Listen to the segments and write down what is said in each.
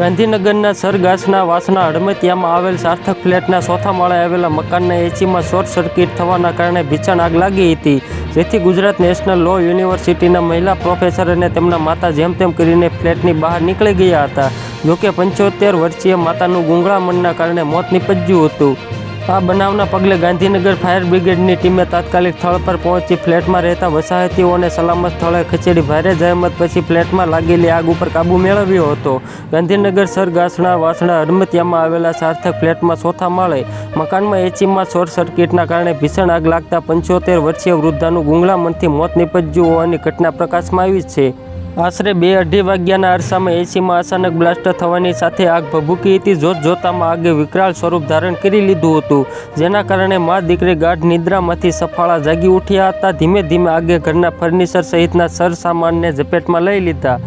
ગાંધીનગરના સરગાસના વાસના હડમતિયામાં આવેલ સાર્થક ફ્લેટના ચોથા માળે આવેલા મકાનના એસીમાં શોર્ટ સર્કિટ થવાના કારણે ભીષણ આગ લાગી હતી. જેથી ગુજરાત નેશનલ લો યુનિવર્સિટીના મહિલા પ્રોફેસર અને તેમના માતા જેમ તેમ કરીને ફ્લેટની બહાર નીકળી ગયા હતા. જોકે પંચોતેર વર્ષીય માતાનું ગુંગળામણના કારણે મોત નીપજ્યું હતું. આ બનાવના પગલે ગાંધીનગર ફાયર બ્રિગેડની ટીમે તાત્કાલિક સ્થળ પર પહોંચી ફ્લેટમાં રહેતા વસાહતીઓને સલામત સ્થળે ખસેડી ભારે જહેમત પછી ફ્લેટમાં લાગેલી આગ ઉપર કાબૂ મેળવ્યો હતો. ગાંધીનગર સરગાસણા વાસણા હડમતિયામાં આવેલા સાર્થક ફ્લેટમાં ચોથા માળે, મકાનમાં એચીમાં શોર્ટ સર્કિટના કારણે ભીષણ આગ લાગતા પંચોતેર વર્ષીય વૃદ્ધાનું ગુંગળામણથી મોત નીપજ્યું હોવાની ઘટના પ્રકાશમાં આવી છે. આશરે બે અઢી વાગ્યાના અરસામાં એસીમાં અચાનક બ્લાસ્ટ થવાની સાથે આગ ભભૂકી હતી. જોત જોતામાં આગે વિકરાળ સ્વરૂપ ધારણ કરી લીધું હતું. જેના કારણે મા દીકરી ગાઢ નિદ્રામાંથી સફાળા જાગી ઉઠ્યા હતા. ધીમે ધીમે આગે ઘરના ફર્નિચર સહિતના સરસામાનને ઝપેટમાં લઈ લીધા.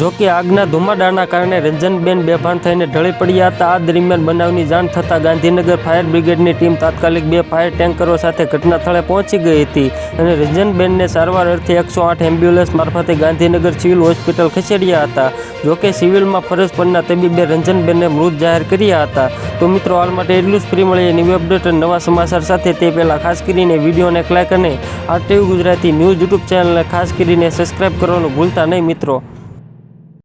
જોકે આગના ધુમાડાના કારણે રંજનબેન બેભાન થઈને ઢળી પડ્યા હતા. આ દરમિયાન બનાવની જાણ થતાં ગાંધીનગર ફાયર બ્રિગેડની ટીમ તાત્કાલિક બે ફાયર ટેન્કરો સાથે ઘટના સ્થળે પહોંચી ગઈ હતી અને રંજનબેનને સારવાર અર્થે એકસો આઠ એમ્બ્યુલન્સ મારફતે ગાંધીનગર સિવિલ હોસ્પિટલ ખસેડ્યા હતા. જોકે સિવિલમાં ફરજ પરના તબીબે રંજનબેનને મૃત જાહેર કર્યા હતા. તો મિત્રો, હાલ માટે એટલું જ. ફ્રી મળીએ ન્યૂ અપડેટ અને નવા સમાચાર સાથે. તે પહેલાં ખાસ કરીને વિડીયોને લાઈક અને આરટીવી ગુજરાતી ન્યૂઝ યુટ્યુબ ચેનલને ખાસ કરીને સબસ્ક્રાઇબ કરવાનું ભૂલતા નહીં મિત્રો.